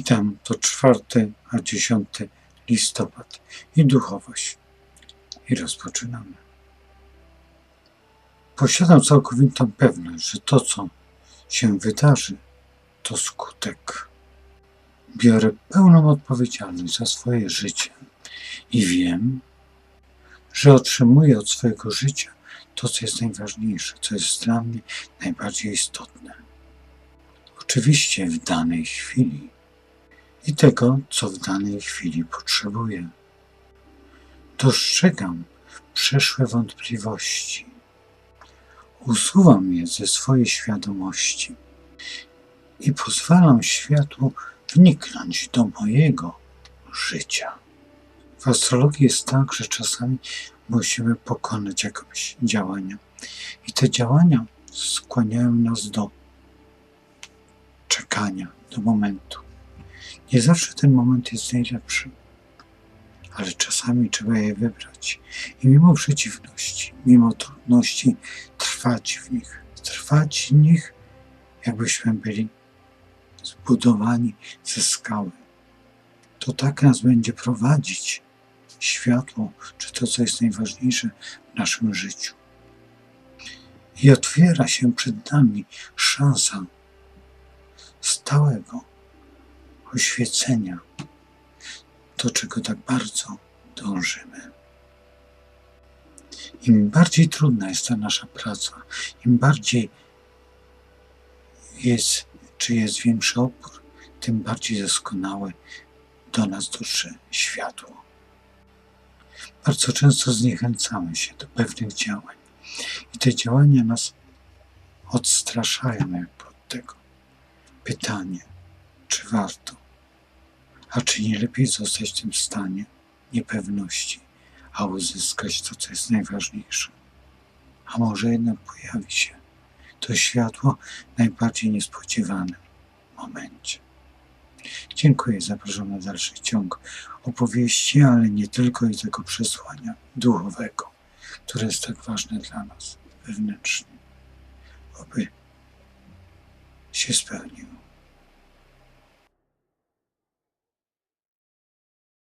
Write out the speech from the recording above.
Witam, to czwarty, a dziesiąty listopad i duchowość. I rozpoczynamy. Posiadam całkowitą pewność, że to, co się wydarzy, to skutek. Biorę pełną odpowiedzialność za swoje życie i wiem, że otrzymuję od swojego życia to, co jest najważniejsze, co jest dla mnie najbardziej istotne. Oczywiście w danej chwili i tego, co w danej chwili potrzebuję. Dostrzegam przeszłe wątpliwości. Usuwam je ze swojej świadomości i pozwalam światłu wniknąć do mojego życia. W astrologii jest tak, że czasami musimy pokonać jakieś działania i te działania skłaniają nas do czekania, do momentu. Nie zawsze ten moment jest najlepszy, ale czasami trzeba je wybrać. I mimo przeciwności, mimo trudności, trwać w nich. Trwać w nich, jakbyśmy byli zbudowani ze skały. To tak nas będzie prowadzić światło, czy to, co jest najważniejsze w naszym życiu. I otwiera się przed nami szansa stałego oświecenia, to czego tak bardzo dążymy. Im bardziej trudna jest ta nasza praca, im bardziej jest, czy jest większy opór, tym bardziej doskonałe do nas dotrze światło. Bardzo często zniechęcamy się do pewnych działań i te działania nas odstraszają jakby od tego. Pytanie, warto? A czy nie lepiej zostać w tym stanie niepewności, a uzyskać to, co jest najważniejsze? A może jednak pojawi się to światło w najbardziej niespodziewanym momencie. Dziękuję, zapraszam na dalszy ciąg opowieści, ale nie tylko i tego przesłania duchowego, które jest tak ważne dla nas wewnętrznie, aby się spełniło.